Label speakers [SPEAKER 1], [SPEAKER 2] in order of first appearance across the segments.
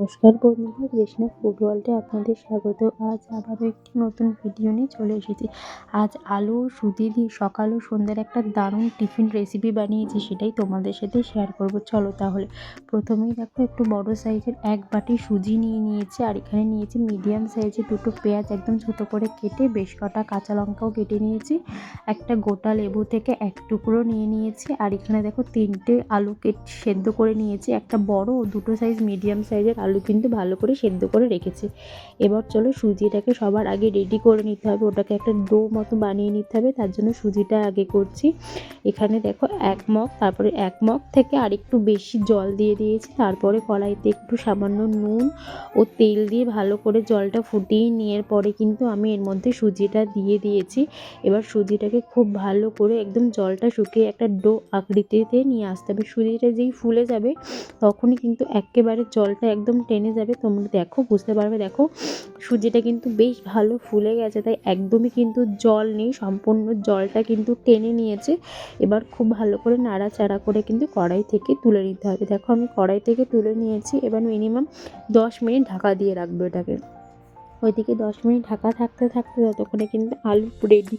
[SPEAKER 1] নমস্কার বন্ধুরা কৃষ্ণা ফুড আপনাদের স্বাগত। আজ আবারও একটি নতুন ভিডিও নিয়ে চলে এসেছি। আজ আলু সুজি দিয়ে সকাল ও সন্ধ্যের একটা দারুণ টিফিন রেসিপি বানিয়েছি, সেটাই তোমাদের সাথে শেয়ার করব। চলো তাহলে। প্রথমেই দেখো, একটু বড় সাইজের এক বাটি সুজি নিয়ে নিয়েছি, আর এখানে নিয়েছি মিডিয়াম সাইজের দুটো পেঁয়াজ একদম ছোটো করে কেটে বেশ কটা কাঁচা লঙ্কাও কেটে নিয়েছি। একটা গোটা লেবু থেকে এক টুকরো নিয়ে নিয়েছি, আর এখানে দেখো তিনটে আলু কেটে সেদ্ধ করে নিয়েছি। একটা বড় ও দুটো সাইজ মিডিয়াম সাইজের আলু কিন্তু ভালো করে সেদ্ধ করে রেখেছি। এবার চলো সুজিটাকে সবার আগে রেডি করে নিতে হবে। ওটাকে একটা ডো মতো বানিয়ে নিতে হবে। তার জন্য সুজিটা আগে করছি। এখানে দেখো এক মগ, তারপরে এক মগ থেকে আরেকটু বেশি জল দিয়ে দিয়েছি। তারপরে কড়াইতে একটু সামান্য নুন ও তেল দিয়ে ভালো করে জলটা ফুটিয়ে নেওয়ার পরে কিন্তু আমি এর মধ্যে সুজিটা দিয়ে দিয়েছি। এবার সুজিটাকে খুব ভালো করে একদম জলটা শুকিয়ে একটা ডো আকৃতিতে নিয়ে আসতে হবে। সুজিটা যেই ফুলে যাবে, তখনই কিন্তু একেবারে জলটা একদম টেনে যাবে, তোমরা দেখো, বুঝতে পারবে, দেখো, সূর্যটা কিন্তু বেশ ভালো ফুলে গেছে, তাই একদমই কিন্তু জল নেই, সম্পূর্ণ জলটা কিন্তু টেনে নিয়েছে। এবার খুব ভালো করে নাড়াচাড়া করে কিন্তু কড়াই থেকে তুলে নিতে হবে। দেখো, আমি কড়াই থেকে তুলে নিয়েছি, এবার মিনিমাম দশ মিনিট ঢাকা দিয়ে রাখব এটাকে। ওইদিকে দশ মিনিট ঢাকা থাকতে থাকতে ততক্ষণে কিন্তু আলু রেডি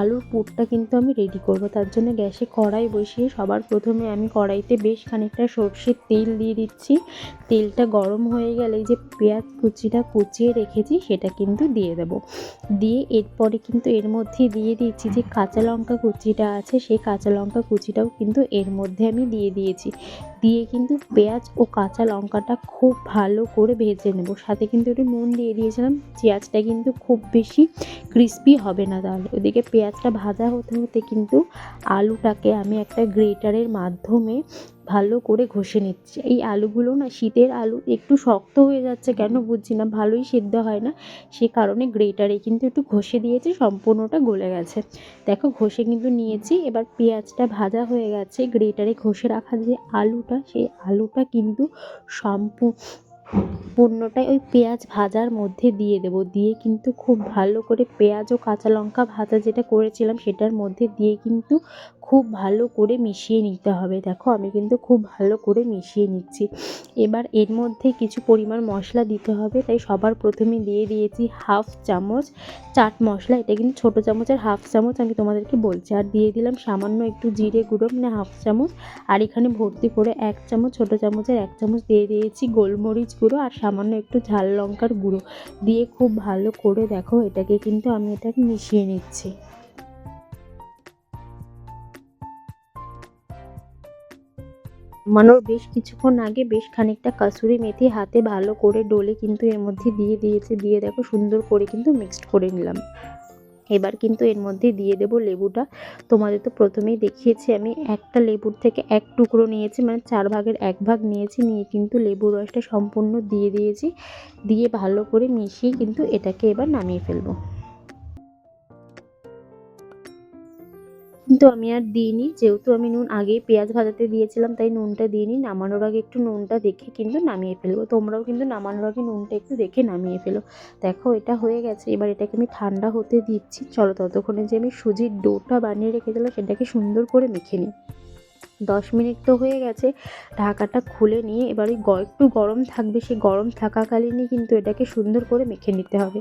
[SPEAKER 1] আলুর পুরটা কিন্তু আমি রেডি করব। তার জন্য গ্যাসে কড়াই বসিয়ে সবার প্রথমে আমি কড়াইতে বেশ খানিকটা সর্ষের তেল দিয়ে দিচ্ছি। তেলটা গরম হয়ে গেলে যে পেঁয়াজ কুচিটা কুচিয়ে রেখেছি সেটা কিন্তু দিয়ে দেব। দিয়ে এরপরে কিন্তু এর মধ্যে দিয়ে দিচ্ছি যে কাঁচা লঙ্কা কুচিটা আছে, সেই কাঁচা লঙ্কা কুচিটাও কিন্তু এর মধ্যে আমি দিয়ে দিয়েছি। দিয়ে কিন্তু পেঁয়াজ ও কাঁচা লঙ্কাটা খুব ভালো করে ভেজে নেব। সাথে কিন্তু একটু নুন দিয়ে দিয়েছিলাম। পেঁয়াজটা কিন্তু খুব বেশি ক্রিস্পি হবে না তাহলে। ওদিকে পেঁয়াজটা ভাজা হতে হতে কিন্তু আলুটাকে আমি একটা গ্রেটারের মাধ্যমে ভালো করে ঘষে নিচ্ছি। এই আলুগুলো না শীতের আলু একটু শক্ত হয়ে যাচ্ছে কেন বুঝছি না, ভালোই সেদ্ধ হয় না। সে কারণে গ্রেটারে কিন্তু একটু ঘষে দিয়েছে, সম্পূর্ণটা গলে গেছে। দেখো ঘষে কিন্তু নিয়েছি, এবার পেঁয়াজটা ভাজা হয়ে গেছে। গ্রেটারে ঘষে রাখা যে আলুটা, সেই আলুটা কিন্তু সম্পূর্ণ পণ্যটাই ওই পেঁয়াজ ভাজার মধ্যে দিয়ে দেবো। দিয়ে কিন্তু খুব ভালো করে পেঁয়াজ ও কাঁচা লঙ্কা ভাজা যেটা করেছিলাম সেটার মধ্যে দিয়ে কিন্তু খুব ভালো করে মিশিয়ে নিতে হবে। দেখো, আমি কিন্তু খুব ভালো করে মিশিয়ে নিচ্ছি। এবার এর মধ্যে কিছু পরিমাণ মশলা দিতে হবে। তাই সবার প্রথমে দিয়ে দিয়েছি হাফ চামচ চাট মশলা। এটা কিন্তু ছোটো চামচের হাফ চামচ আমি তোমাদেরকে বলছি। আর দিয়ে দিলাম সামান্য একটু জিরে গুঁড়ো মানে হাফ চামচ। আর এখানে ভর্তি করে এক চামচ, ছোটো চামচের এক চামচ দিয়ে দিয়েছি গোলমরিচ গুঁড়ো আর সামান্য একটু ঝাল লঙ্কার গুঁড়ো দিয়ে খুব ভালো করে দেখো, এটাকে কিন্তু আমি এটাকে মিশিয়ে নিচ্ছি। নামানোর বেশ কিছুক্ষণ আগে বেশ খানিকটা কাসুরি মেথি হাতে ভালো করে ডলে কিন্তু এর মধ্যে দিয়ে দিয়েছে, দিয়ে দেখো সুন্দর করে কিন্তু মিক্সড করে নিলাম। এবার কিন্তু এর মধ্যে দিয়ে দেব লেবুটা। তোমাদের তো প্রথমেই দেখিয়েছি, আমি একটা লেবুর থেকে এক টুকরো নিয়েছি মানে চার ভাগের এক ভাগ নিয়েছি, নিয়ে কিন্তু লেবুর রসটা সম্পূর্ণ দিয়ে দিয়েছি। দিয়ে ভালো করে মিশিয়ে কিন্তু এটাকে এবার নামিয়ে ফেলব। কিন্তু আমি আর দিইনি। যেহেতু আমি নুন আগেই পেঁয়াজ ভাজাতে দিয়েছিলাম, তাই নুনটা দিইনি। নামানোর আগে একটু নুনটা দেখে কিন্তু নামিয়ে ফেলব। তোমরাও কিন্তু নামানোর আগে নুনটা একটু দেখে নামিয়ে ফেলো। দেখো, এটা হয়ে গেছে। এবার এটাকে আমি ঠান্ডা হতে দিচ্ছি। চলো ততক্ষণে যে আমি সুজির ডোটা বানিয়ে রেখেছিলাম সেটাকে সুন্দর করে মেখে নিই। দশ মিনিট তো হয়ে গেছে। ঢাকাটা খুলে নিয়ে এবার ওই একটু গরম থাকবে। সেই গরম থাকাকালীনই কিন্তু এটাকে সুন্দর করে মেখে নিতে হবে।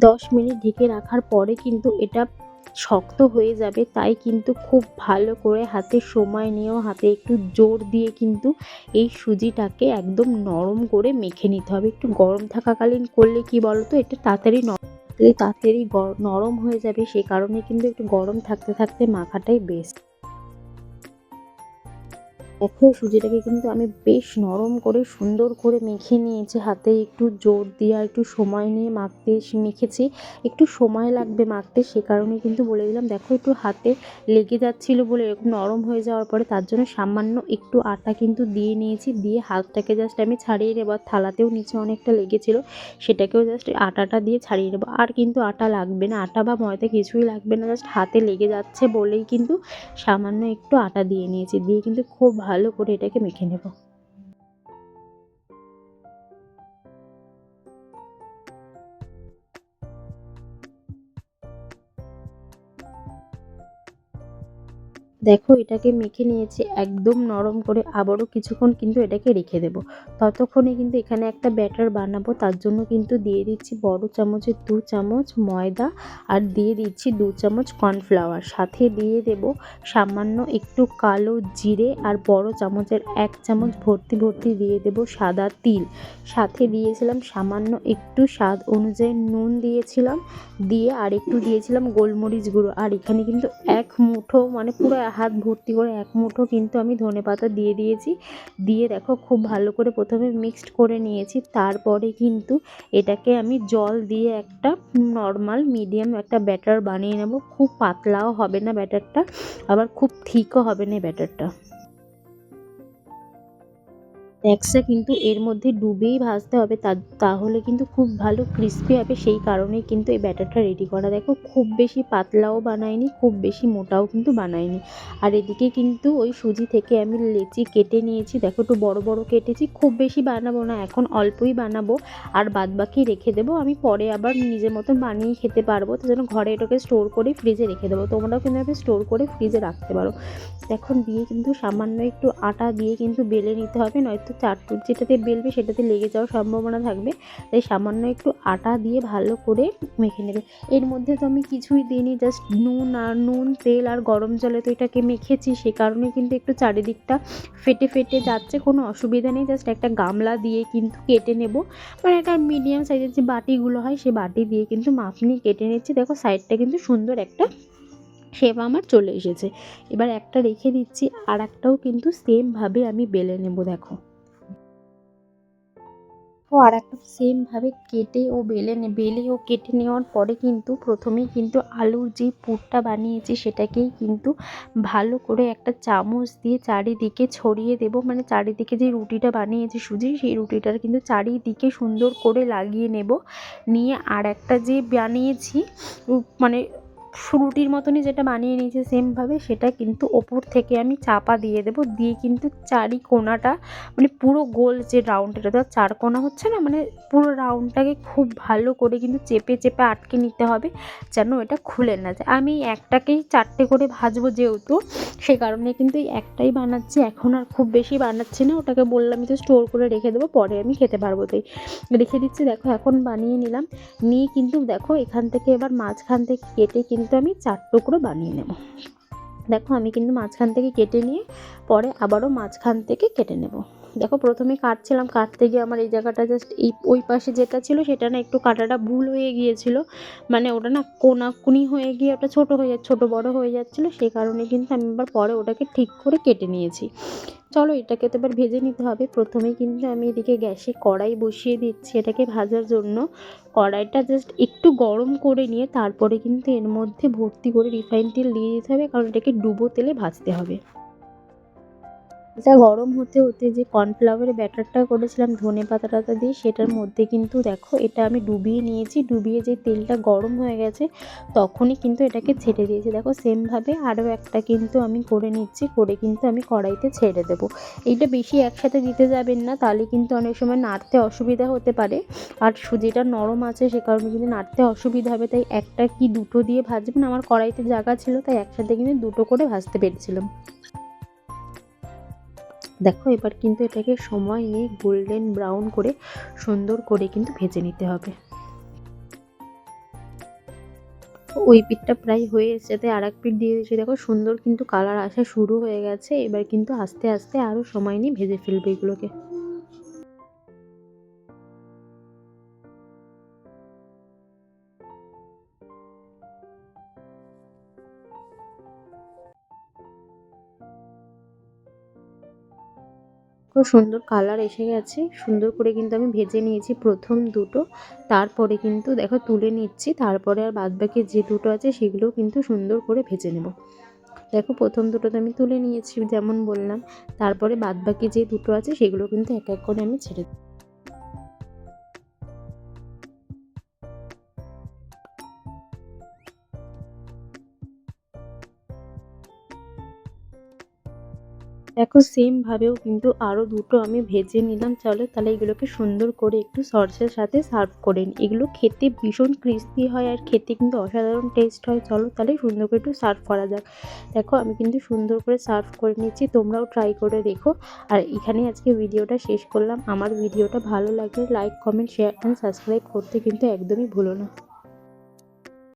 [SPEAKER 1] দশ মিনিট ঢেকে রাখার পরে কিন্তু এটা শক্ত হয়ে যাবে। তাই কিন্তু খুব ভালো করে হাতে সময় নিয়েও হাতে একটু জোর দিয়ে কিন্তু এই সুজিটাকে একদম নরম করে মেখে নিতে হবে। একটু গরম থাকাকালীন করলে কি বলতো? এটা তাড়াতাড়ি নরম তাড়াতাড়ি নরম হয়ে যাবে। সে কারণে কিন্তু একটু গরম থাকতে থাকতে মাখাটাই বেস্ট দেখো সুজিটাকে কিন্তু আমি বেশ নরম করে সুন্দর করে মেখে নিয়েছি। হাতে একটু জোর দিয়ে একটু সময় নিয়ে মাখতে মেখেছি। একটু সময় লাগবে মাখতে, সে কারণে কিন্তু বলে দিলাম, দেখো একটু হাতে লেগে যাচ্ছিল বলে এরকম নরম হয়ে যাওয়ার পরে তার জন্য সামান্য একটু আটা কিন্তু দিয়ে নিয়েছি। দিয়ে হাতটাকে জাস্ট আমি ছাড়িয়ে নেব। আর থালাতেও নিচে অনেকটা লেগেছিলো, সেটাকেও জাস্ট আটাটা দিয়ে ছাড়িয়ে নেব। আর কিন্তু আটা লাগবে না। আটা বা ময়দা কিছুই লাগবে না। জাস্ট হাতে লেগে যাচ্ছে বলেই কিন্তু সামান্য একটু আটা দিয়ে নিয়েছি। দিয়ে কিন্তু খুব ভালো করে এটাকে মেখে নেব। দেখো, এটাকে মেখে নিয়েছি একদম নরম করে, আবারও কিছুক্ষণ কিন্তু এটাকে রেখে দেবো। ততক্ষণে কিন্তু এখানে একটা ব্যাটার বানাবো, তার জন্য কিন্তু দিয়ে দিচ্ছি বড় চামচের দু চামচ ময়দা আর দিয়ে দিচ্ছি দু চামচ কর্নফ্লাওয়ার। সাথে দিয়ে দেব সামান্য একটু কালো জিরে আর বড় চামচের এক চামচ ভর্তি ভর্তি দিয়ে দেব সাদা তিল। সাথে দিয়েছিলাম সামান্য একটু স্বাদ অনুযায়ী নুন দিয়েছিলাম, দিয়ে আর একটু দিয়েছিলাম গোলমরিচ গুঁড়ো। আর এখানে কিন্তু এক মুঠো মানে পুরো হাত ভর্তি করে এক মুঠো কিন্তু আমি ধনে পাতা দিয়ে দিয়েছি। দিয়ে দেখো খুব ভালো করে প্রথমে মিক্সড করে নিয়েছি। তারপরে কিন্তু এটাকে আমি জল দিয়ে একটা নর্মাল মিডিয়াম একটা ব্যাটার বানিয়ে নেব। খুব পাতলাও হবে না ব্যাটারটা, আবার খুব থিকও হবে না ব্যাটারটা। স্ন্যাক্সটা কিন্তু এর মধ্যে ডুবেই ভাজতে হবে তাহলে কিন্তু খুব ভালো ক্রিস্পি হবে, সেই কারণেই কিন্তু এই ব্যাটারটা রেডি করা। দেখো, খুব বেশি পাতলাও বানায়নি, খুব বেশি মোটাও কিন্তু বানায়নি। আর এদিকে কিন্তু ওই সুজি থেকে আমি লেচি কেটে নিয়েছি, দেখো একটু বড় বড় কেটেছি, খুব বেশি বানাবো না, এখন অল্পই বানাবো, আর বাদ বাকি রেখে দেবো, আমি পরে আবার নিজের মতো বানিয়ে খেতে পারব, তো যেন ঘরে এটাকে স্টোর করে ফ্রিজে রেখে দেবো, তোমরাও কিন্তু এভাবে স্টোর করে ফ্রিজে রাখতে পারো। এখন দিয়ে কিন্তু সামান্য একটু আটা দিয়ে কিন্তু বেলে নিতে হবে, নয়তো চাটুর যেটাতে বেলবে সেটাতে লেগে যাওয়ার সম্ভাবনা থাকবে। তাই সামান্য একটু আটা দিয়ে ভালো করে মেখে নেবে। এর মধ্যে তো আমি কিছুই দিইনি জাস্ট নুন আর নুন, তেল আর গরম জলে তো এটাকে মেখেছি, সে কারণে কিন্তু একটু চারিদিকটা ফেটে ফেটে যাচ্ছে, কোনো অসুবিধা নেই জাস্ট একটা গামলা দিয়ে কিন্তু কেটে নেব। মানে একটা মিডিয়াম সাইজের যে বাটিগুলো হয়, সে বাটি দিয়ে কিন্তু মাপ নিয়ে কেটে নিচ্ছি। দেখো সাইডটা কিন্তু সুন্দর একটা শেপ আমার চলে এসেছে। এবার একটা রেখে দিচ্ছি আর একটাও কিন্তু সেমভাবে আমি বেলে নেব, দেখো। ও আর একটা সেমভাবে কেটে ও বেলে নে, বেলে ও কেটে নেওয়ার পরে কিন্তু প্রথমেই কিন্তু আলুর যে পুরটা বানিয়েছি সেটাকেই কিন্তু ভালো করে একটা চামচ দিয়ে চারিদিকে ছড়িয়ে দেব। মানে চারিদিকে যে রুটিটা বানিয়েছি সুজি, সেই রুটিটার কিন্তু চারিদিকে সুন্দর করে লাগিয়ে নেব। নিয়ে আর একটা যে বানিয়েছি মানে রুটির মতনই যেটা বানিয়ে নিয়েছি সেমভাবে সেটা কিন্তু ওপর থেকে আমি চাপা দিয়ে দেবো। দিয়ে কিন্তু চারি কোনাটা মানে পুরো গোল যে রাউন্ড এটা তো চার কোনা হচ্ছে না মানে পুরো রাউন্ডটাকে খুব ভালো করে কিন্তু চেপে চেপে আটকে নিতে হবে যেন এটা খুলে না যায়। আমি একটাকেই চারটে করে ভাজবো যেহেতু, সে কারণে কিন্তু একটাই বানাচ্ছি। এখন আর খুব বেশি বানাচ্ছি না, ওটাকে বললাম তো স্টোর করে রেখে দেবো, পরে আমি খেতে পারব তাই। রেখে দিচ্ছি, দেখো এখন বানিয়ে নিলাম। নিয়ে কিন্তু দেখো এখান থেকে এবার মাঝখান থেকে কেটে কিন্তু আমি চার টুকরো বানিয়ে নেব। দেখো আমি কিন্তু মাঝখান থেকে কেটে নিয়ে পরে আবারও মাঝখান থেকে কেটে নেব। দেখো প্রথমে কাটছিলাম, কাটতে গিয়ে আমার এই জায়গাটা জাস্ট এই, ওই পাশে যেটা ছিল সেটা না একটু কাটাটা ভুল হয়ে গিয়েছিল। মানে ওটা না কোনাকুনি হয়ে গিয়ে ওটা ছোটো হয়ে যাচ্ছে ছোটো বড়ো হয়ে যাচ্ছিল, সেই কারণে কিন্তু আমি এবার পরে ওটাকে ঠিক করে কেটে নিয়েছি। চলো এটাকে তো এবার ভেজে নিতে হবে। প্রথমেই কিন্তু আমি এদিকে গ্যাসে কড়াই বসিয়ে দিচ্ছি এটাকে ভাজার জন্য। কড়াইটা জাস্ট একটু গরম করে নিয়ে তারপরে কিন্তু এর মধ্যে ভর্তি করে রিফাইন তেল দিয়ে দিতে হবে, কারণ এটাকে ডুবো তেলে ভাজতে হবে। এটা গরম হতে হতে যে কর্নফ্লাওয়ারের ব্যাটারটা করেছিলাম, ধনে পাতা টাতা দিয়ে, সেটার মধ্যে কিন্তু দেখো, এটা আমি ডুবিয়ে নিয়েছি, ডুবিয়ে যে তেলটা গরম হয়ে গেছে, তখনই কিন্তু এটাকে ছেড়ে দিয়েছি। দেখো সেমভাবে আরও একটা কিন্তু আমি করে নিচ্ছি, করে কিন্তু আমি কড়াইতে ছেড়ে দেবো। এইটা বেশি একসাথে দিতে যাবেন না, তাহলে কিন্তু অনেক সময় নাড়তে অসুবিধা হতে পারে। আর সুজিটা নরম আছে, সে কারণে কিন্তু নাড়তে অসুবিধা হবে, তাই একটা কি দুটো দিয়ে ভাজবেন? আমার কড়াইতে জায়গা ছিল, তাই একসাথে কিন্তু দুটো করে ভাজতে পেরেছিলাম। দেখো, এবার কিন্তু এটাকে সময় নিয়ে গোল্ডেন ব্রাউন করে সুন্দর করে কিন্তু ভেজে নিতে হবে। ওই পিঠটা প্রায় হয়ে এসেছে আর এক পিঠ দিয়ে দিয়েছি দেখো, সুন্দর কিন্তু কালার আসা শুরু হয়ে গেছে। এবার কিন্তু আস্তে আস্তে আরও সময় নিয়ে ভেজে ফেলবে এগুলোকে। খুব সুন্দর কালার এসে গেছে। সুন্দর করে কিন্তু আমি ভেজে নিয়েছি প্রথম দুটো। তারপরে কিন্তু দেখো তুলে নিচ্ছি। তারপরে আর বাদবাকি যে দুটো আছে সেগুলোও কিন্তু সুন্দর করে ভেজে নেব। দেখো প্রথম দুটো তো আমি তুলে নিয়েছি যেমন বললাম। তারপরে বাদবাকি যে দুটো আছে সেগুলো কিন্তু এক এক করে আমি ছেড়ে দেখো সেমভাবেও কিন্তু আরও দুটো আমি ভেজে নিলাম। চলো তাহলে এগুলোকে সুন্দর করে একটু সসের সাথে সার্ভ করে নিই এগুলো খেতে ভীষণ ক্রিস্পি হয় আর খেতে কিন্তু অসাধারণ টেস্ট হয়। চলো তাহলে সুন্দর করে একটু সার্ভ করা যাক। দেখো, আমি কিন্তু সুন্দর করে সার্ভ করে নিচ্ছি। তোমরাও ট্রাই করে দেখো। আর এখানে আজকে ভিডিওটা শেষ করলাম। আমার ভিডিওটা ভালো লাগলে like comment share and subscribe করতে কিন্তু একদমই ভুলো না।